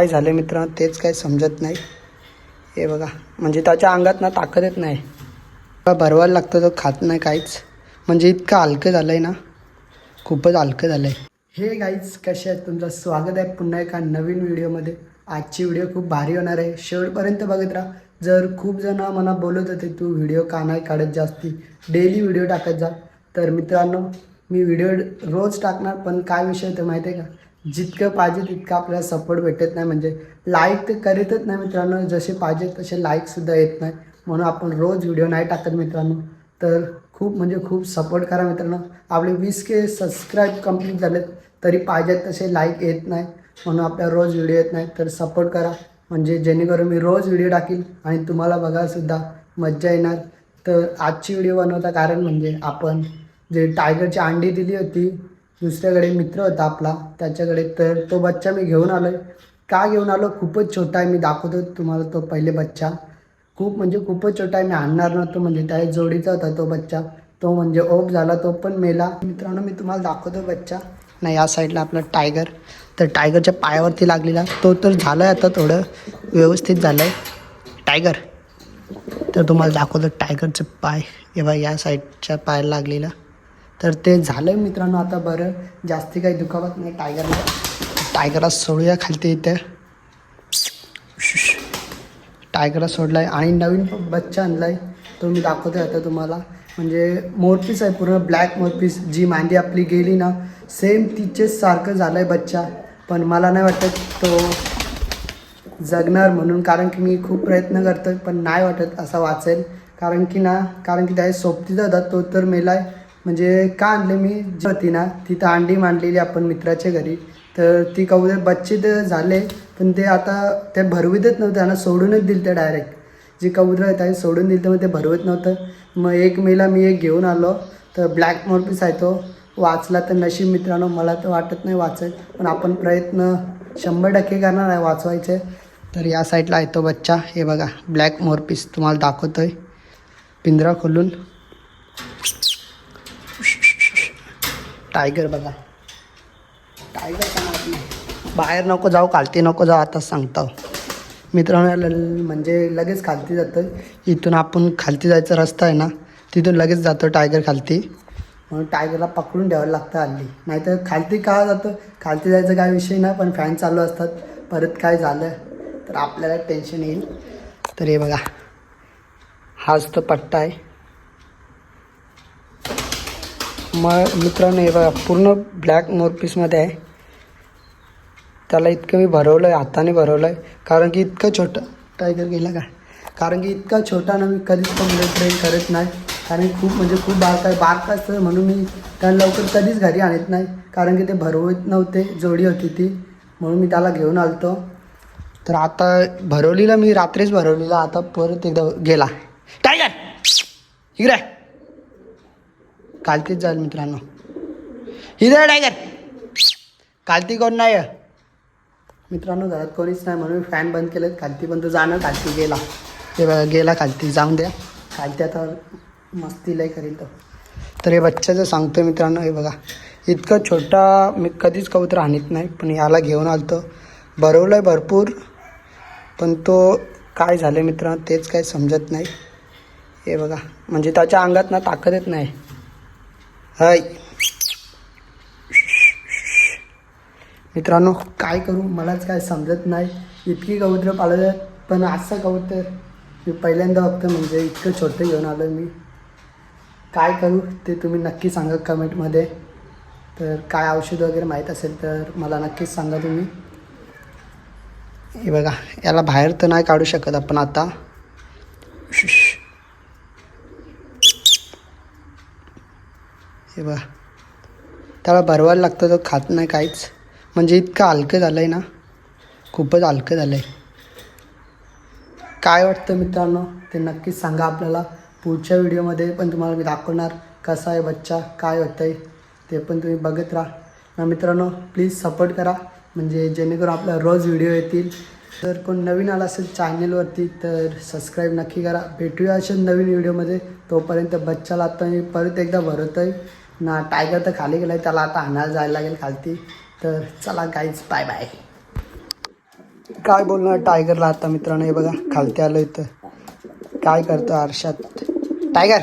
काय झालं मित्रांनो तेच काय समजत नाही. हे बघा म्हणजे त्याच्या अंगात ना ताकदच नाही. भरवायला लागतं तो खात नाही काहीच. म्हणजे इतकं हलकं झालं आहे ना. खूपच हलकं झालं आहे हे गाईज कसे आहेत? तुमचं स्वागत आहे पुन्हा एका नवीन व्हिडिओमध्ये. आजची व्हिडिओ खूप भारी होणार आहे. शेवटपर्यंत बघत राहा. जर खूप जण मला बोलत होते तू व्हिडिओ का नाही काढत जास्ती? डेली व्हिडिओ टाकत जा. तर मित्रांनो मी व्हिडिओ रोज टाकणार पण काय विषय होतं माहिती आहे का? जितकं पाहिजे तितकं आपल्याला सपोर्ट भेटत नाही. म्हणजे लाईक तर करीतच नाही मित्रांनो. जसे पाहिजे तसे लाईकसुद्धा येत नाही. म्हणून आपण रोज व्हिडिओ नाही टाकत मित्रांनो. तर खूप म्हणजे खूप सपोर्ट करा मित्रांनो. आपले वीस के सबस्क्राईब कंप्लीट झालेत. तरी पाहिजेत तसे लाईक येत नाही. म्हणून आपल्या रोज व्हिडिओ येत नाही. तर सपोर्ट करा. म्हणजे जेणेकरून मी रोज व्हिडिओ टाकील आणि तुम्हाला बघायलासुद्धा मज्जा येणार. तर आजची व्हिडिओ बनवता कारण म्हणजे आपण जे टायगरची अंडी दिली होती दुसऱ्याकडे मित्र होता आपला त्याच्याकडे तर तो बच्चा मी घेऊन आलो आहे का घेऊन आलो? खूपच छोटा आहे मी दाखवतो तुम्हाला तो पहिले बच्चा. खूप म्हणजे खूपच छोटा आहे मी आणणार नव्हतो म्हणजे त्या जोडीचा होता तो बच्चा. तो म्हणजे ओप झाला तो पण मेला. मित्रांनो मी तुम्हाला दाखवतो बच्चा. नाही या साईडला आपला टायगर. तर टायगरच्या पायावरती लागलेला. तो तर झाला आहे आता थोडं व्यवस्थित झालं आहे टायगर. तर तुम्हाला दाखवतो टायगरचं पाय. हे या साईडच्या पायाला लागलेला. तर ते झालं मित्रांनो आता बरं. जास्ती काही दुखावत नाही. टायगरला टायगरला सोडूया खालती इथे. टायगरला सोडला आहे आणि नवीन बच्चा आणला आहे तो मी दाखवतो आता तुम्हाला. म्हणजे मोरपीस आहे पूर्ण. ब्लॅक मोरपीस जी मांदी आपली गेली ना सेम तिचेच सारखं झालं आहे बच्चा. पण मला नाही वाटत तो जगणार म्हणून. कारण की मी खूप प्रयत्न करतो पण नाही वाटत असा वाचेल. कारण की ना कारण की त्या सोबतीचा होता तो तर मेला आहे म्हणजे का आणले मी? होती ना तिथं अंडी मांडलेली आपण मित्राच्या घरी. तर ती कबूतर बच्चित झाले पण ते आता ते भरवितच नव्हते त्यांना सोडूनच दिलं ते डायरेक्ट जी कबूतर आहेत सोडून दिलं मग ते भरवत नव्हतं. मग एक मेला मी एक घेऊन आलो तर ब्लॅक मोरपीस आहे तो. वाचला तर नशीब मित्रांनो मला तर वाटत नाही वाचत पण आपण प्रयत्न शंभर टक्के करणार आहे वाचवायचे. तर या साईडला आहे तो बच्चा. हे बघा ब्लॅक मोरपीस तुम्हाला दाखवतोय. पिंजरा खोलून. टायगर बघा. टायगर का बाहेर नको जाऊ खालती नको जाऊ आता सांगतो. मित्रांनो ल- म्हणजे लगेच खालती जातं इथून आपण खालती जायचा रस्ता आहे ना तिथून लगेच जातो टायगर खालती. म्हणून टायगरला पकडून द्यावं लागतं हल्ली. नाहीतर खालती का जातं खालती जायचं काय विषय नाही पण फॅन चालू असतात. परत काय झालं तर आपल्याला टेन्शन येईल. तर हे बघा. हाच तो पट्टा आहे. मग मित्रांनो हे बघा पूर्ण ब्लॅक मोरपीसमध्ये आहे. त्याला इतकं मी भरवलं आहे हाताने भरवलं आहे कारण की इतकं छोटं टायगर गेला का? कारण की इतका छोटा ना मी कधीच पण ट्रेन करत नाही. कारण खूप म्हणजे खूप बारक आहे. बारक असतं म्हणून मी त्यांना लवकर कधीच घरी आणत नाही. कारण की ते भरवत नव्हते जोडी होती ती. म्हणून मी त्याला घेऊन आलतो. तर आता भरवलीला मी रात्रीच भरवलीला. आता परत एकदा गेला. टायगर इकडे! कालतीच जाईल मित्रांनो. इथे टायगर कालती कोण नाही मित्रांनो घरात कोणीच नाही म्हणून फॅन बंद केलेत. कालती पण जाणं कालती गेला. ते बघा गेला कालती जाऊन द्या. कालती आता मस्ती लय करील तो. तर हे बच्चाचं सांगतो मित्रांनो हे बघा. इतकं छोटा मी कधीच कबूतर आणत नाही पण याला घेऊन आलतो. बरवलं आहे भरपूर पण तो काय झालं मित्रांनो तेच काय समजत नाही. हे बघा म्हणजे त्याच्या अंगात ना ताकदच नाही. हाय. मित्रांनो काय करू? मलाच काय समजत नाही. इतकी कबूतरं पाळत पण असं कबूतर मी पहिल्यांदा बघतो म्हणजे इतकं छोटं घेऊन आलो मी. काय करू? ते तुम्ही नक्की सांगा कमेंटमध्ये. तर काय औषध वगैरे माहीत असेल तर मला नक्कीच सांगा तुम्ही. हे बघा याला बाहेर तर नाही काढू शकत आपण आता. ते बघा. त्याला भरवायला लागतं तो खात नाही काहीच. म्हणजे इतकं हलकं झालं आहे ना. खूपच हलकं झालं आहे काय वाटतं मित्रांनो? ते नक्कीच सांगा आपल्याला. पुढच्या व्हिडिओमध्ये पण तुम्हाला मी दाखवणार कसा आहे बच्चा काय होतं आहे ते पण तुम्ही बघत राहा. ना मित्रांनो प्लीज सपोर्ट करा. म्हणजे जेणेकरून आपला रोज व्हिडिओ येतील. जर कोण नवीन आला असेल चॅनलवरती तर सबस्क्राईब नक्की करा. भेटूया अशा नवीन व्हिडिओमध्ये. तोपर्यंत बच्चाला आता मी परत एकदा भरत आहे ना टायगर तर खाली गेला आहे त्याला आता हाणायला जायला लागेल खालती. तर चला काहीच बाय बाय काय बोलणार टायगरला आता मित्रांनो? हे बघा खालती आलं इथं. काय करतो आरशात? टायगर